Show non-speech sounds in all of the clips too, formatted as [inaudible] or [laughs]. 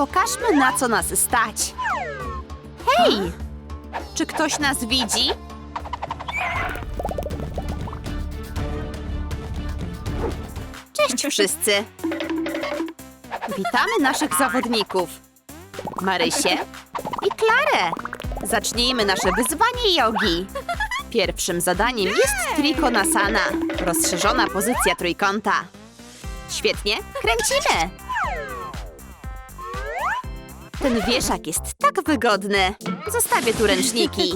Pokażmy, na co nas stać. Hej! Czy ktoś nas widzi? Cześć wszyscy! Witamy naszych zawodników. Marysię i Klarę. Zacznijmy nasze wyzwanie jogi. Pierwszym zadaniem jest trikonasana, rozszerzona pozycja trójkąta. Świetnie, kręcimy! Ten wieszak jest tak wygodny. Zostawię tu ręczniki.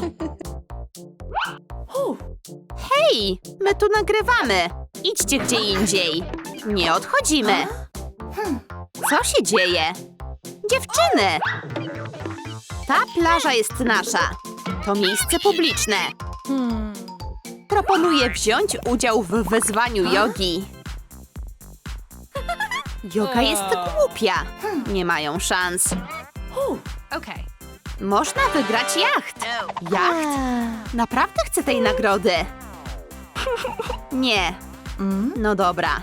Hej, my tu nagrywamy. Idźcie gdzie indziej. Nie odchodzimy. Co się dzieje? Dziewczyny! Ta plaża jest nasza. To miejsce publiczne. Proponuję wziąć udział w wyzwaniu jogi. Yoga jest głupia. Nie mają szans. Okay. Można wygrać jacht. Jacht? Naprawdę chcę tej nagrody. Nie. No dobra.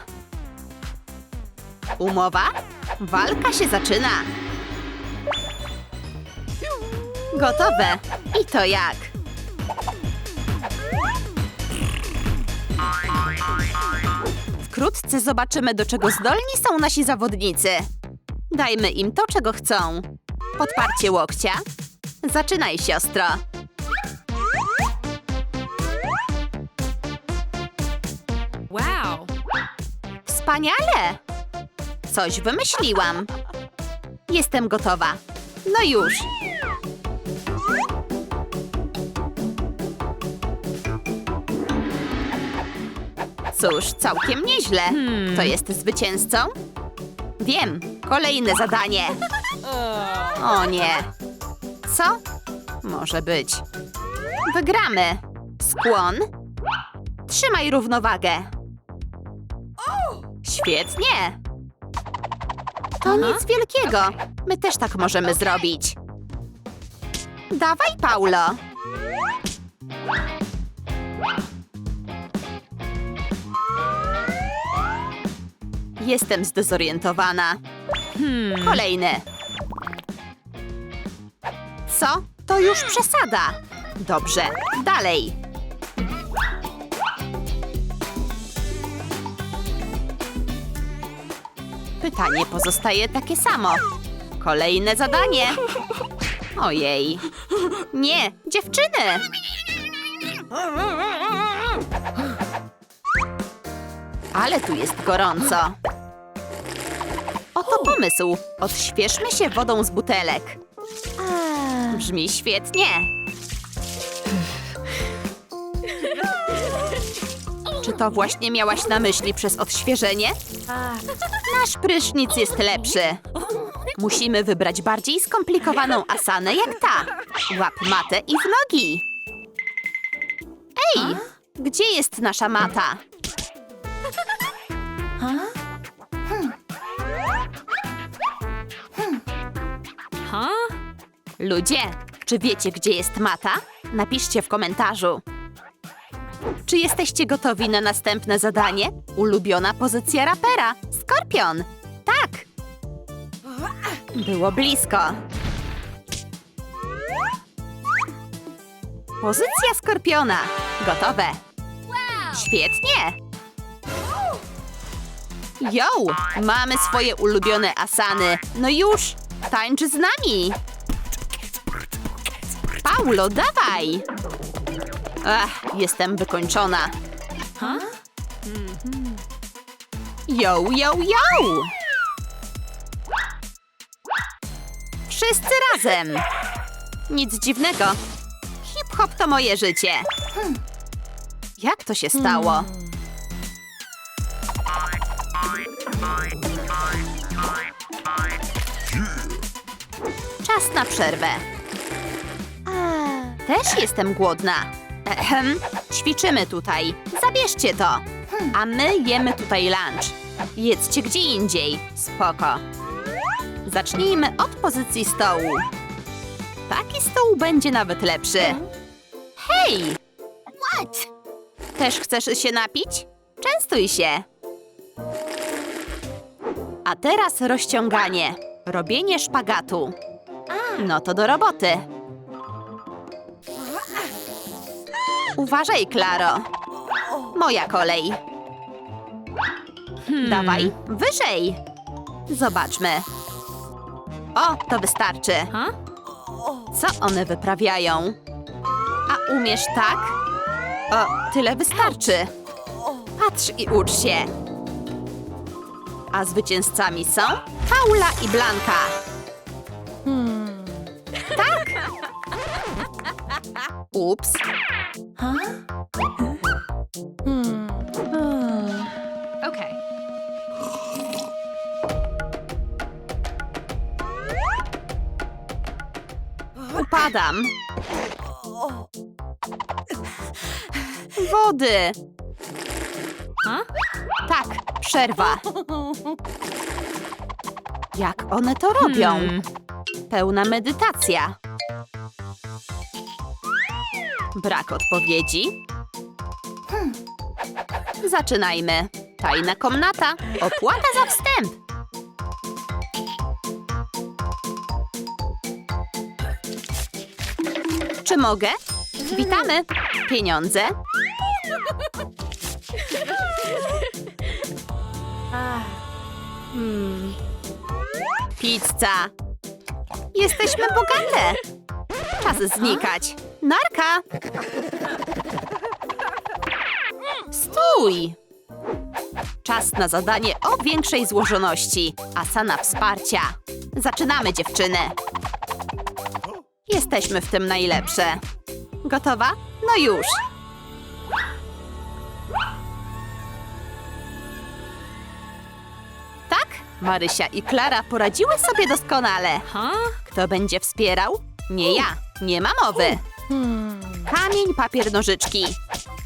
Umowa? Walka się zaczyna. Gotowe. I to jak? Wkrótce zobaczymy, do czego zdolni są nasi zawodnicy. Dajmy im to, czego chcą. Podparcie łokcia. Zaczynaj, siostro. Wow. Wspaniale! Coś wymyśliłam. Jestem gotowa. No już. Cóż, całkiem nieźle. Kto jest zwycięzcą? Wiem, kolejne zadanie. O nie. Co? Może być. Wygramy. Skłon. Trzymaj równowagę. Świetnie! To nic wielkiego. My też tak możemy zrobić. Dawaj, Paulo. Jestem zdezorientowana. Hmm. Kolejny. Co? To już przesada. Dobrze, dalej. Pytanie pozostaje takie samo. Kolejne zadanie. Ojej. Nie, dziewczyny! Ale tu jest gorąco. Oto pomysł. Odświeżmy się wodą z butelek. Brzmi świetnie. Czy to właśnie miałaś na myśli przez odświeżenie? Nasz prysznic jest lepszy. Musimy wybrać bardziej skomplikowaną asanę jak ta. Łap matę i w nogi. Ej, gdzie jest nasza mata? Ludzie, czy wiecie, gdzie jest mata? Napiszcie w komentarzu. Czy jesteście gotowi na następne zadanie? Ulubiona pozycja rapera. Skorpion. Tak. Było blisko. Pozycja skorpiona. Gotowe. Świetnie. Yo, mamy swoje ulubione asany. No już, tańcz z nami. Paulo, dawaj. Ach, jestem wykończona. Huh? Yo, yo, yo! Wszyscy razem! Nic dziwnego. Hip-hop to moje życie. Jak to się stało? Czas na przerwę. Też jestem głodna. Ehem, ćwiczymy tutaj. Zabierzcie to. A my jemy tutaj lunch. Jedzcie gdzie indziej. Spoko. Zacznijmy od pozycji stołu. Taki stół będzie nawet lepszy. Hej! What? Też chcesz się napić? Częstuj się. A teraz rozciąganie. Robienie szpagatu. No to do roboty. Uważaj, Klaro. Moja kolej. Dawaj, wyżej. Zobaczmy. O, to wystarczy. Co one wyprawiają? A umiesz tak? O, tyle wystarczy. Patrz i ucz się. A zwycięzcami są Paula i Blanka. Tak. Ups. Okay. Upadam. Wody. Huh? Tak, przerwa. Jak one to robią? Hmm. Pełna medytacja. Brak odpowiedzi. Zaczynajmy. Tajna komnata. Opłata za wstęp. Czy mogę? Witamy. Pieniądze. Pizza. Jesteśmy bogate. Czas znikać. Narka. Stój. Czas na zadanie o większej złożoności. Asana wsparcia. Zaczynamy, dziewczyny. Jesteśmy w tym najlepsze. Gotowa? No już. Tak, Marysia i Klara poradziły sobie doskonale. Kto będzie wspierał? Nie ja, nie ma mowy. Kamień, papier, nożyczki.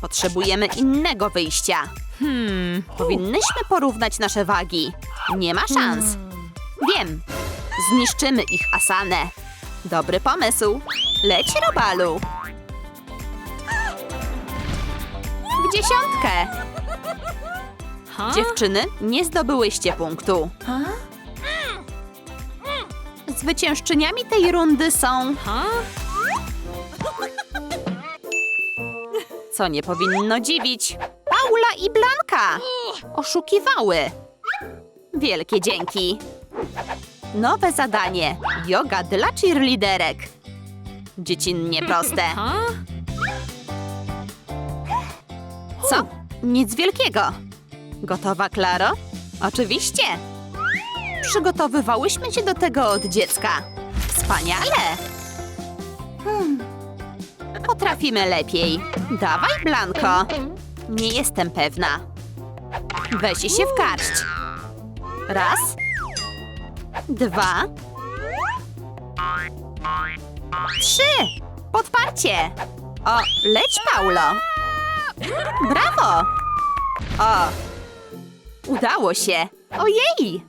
Potrzebujemy innego wyjścia. Hmm. Powinnyśmy porównać nasze wagi. Nie ma szans. Wiem. Zniszczymy ich asanę. Dobry pomysł. Leć, Robalu. W dziesiątkę. Dziewczyny, nie zdobyłyście punktu. Zwyciężczyniami tej rundy są, co nie powinno dziwić, Paula i Blanka. Oszukiwały. Wielkie dzięki. Nowe zadanie. Yoga dla cheerleaderek. Dziecinnie proste. [laughs] Co? Nic wielkiego. Gotowa, Klaro? Oczywiście. Przygotowywałyśmy się do tego od dziecka. Wspaniale. Hmm. Potrafimy lepiej. Dawaj, Blanko. Nie jestem pewna. Weź się w garść. Raz. Dwa. Trzy. Podparcie. O, leć, Paulo. Brawo! O! Udało się! Ojej!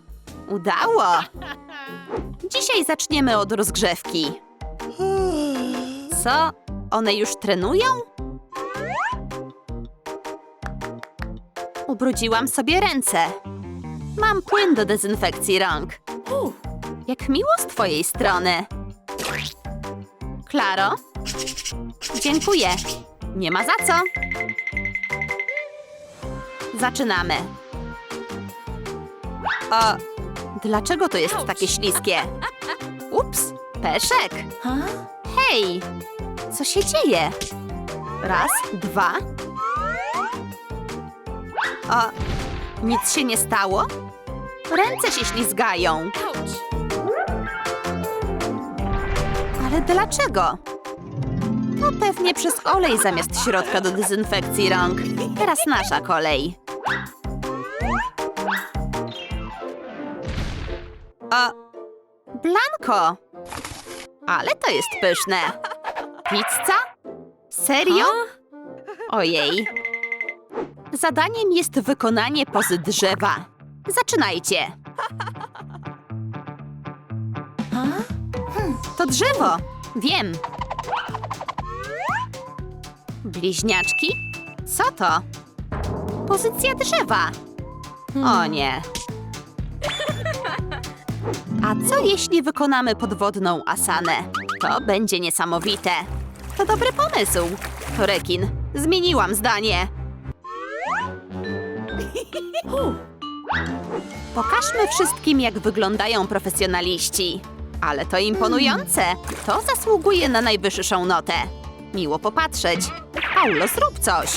Udało! Dzisiaj zaczniemy od rozgrzewki. Co? One już trenują? Ubrudziłam sobie ręce. Mam płyn do dezynfekcji rąk. Jak miło z twojej strony. Klaro? Dziękuję. Nie ma za co. Zaczynamy. O, dlaczego to jest takie śliskie? Ups, peszek. Hej, co się dzieje? Raz, dwa. O, nic się nie stało? Ręce się ślizgają. Ale dlaczego? No pewnie przez olej zamiast środka do dezynfekcji rąk. Teraz nasza kolej. O, Blanko! Ale to jest pyszne. Pizza? Serio? Ojej. Zadaniem jest wykonanie pozy drzewa. Zaczynajcie. To drzewo. Wiem. Bliźniaczki? Co to? Pozycja drzewa. O nie. A co jeśli wykonamy podwodną asanę? To będzie niesamowite. To dobry pomysł. Rekin. Zmieniłam zdanie. Pokażmy wszystkim, jak wyglądają profesjonaliści. Ale to imponujące. To zasługuje na najwyższą notę. Miło popatrzeć. Paulo, zrób coś.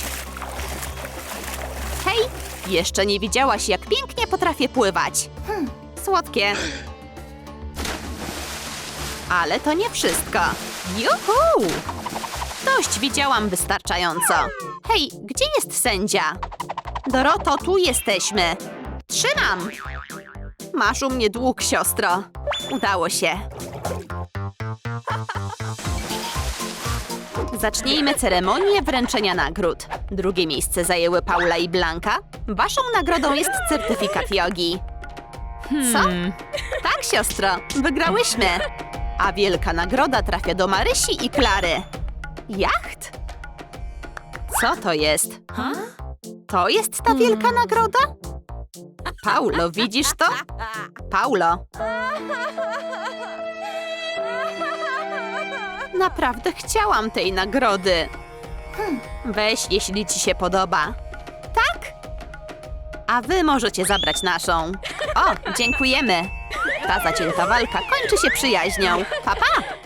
Hej, jeszcze nie widziałaś, jak pięknie potrafię pływać. Słodkie. Ale to nie wszystko. Juhu! Dość widziałam wystarczająco. Hej, gdzie jest sędzia? Doroto, tu jesteśmy. Trzymam! Masz u mnie dług, siostro. Udało się. Zacznijmy ceremonię wręczenia nagród. Drugie miejsce zajęły Paula i Blanka. Waszą nagrodą jest certyfikat jogi. Co? Tak, siostro, wygrałyśmy. A wielka nagroda trafia do Marysi i Klary. Jacht? Co to jest? To jest ta wielka nagroda? Paulo, widzisz to? Paulo. Naprawdę chciałam tej nagrody. Weź, jeśli ci się podoba. Tak? A wy możecie zabrać naszą. O, dziękujemy. Ta zacięta walka kończy się przyjaźnią. Pa, pa!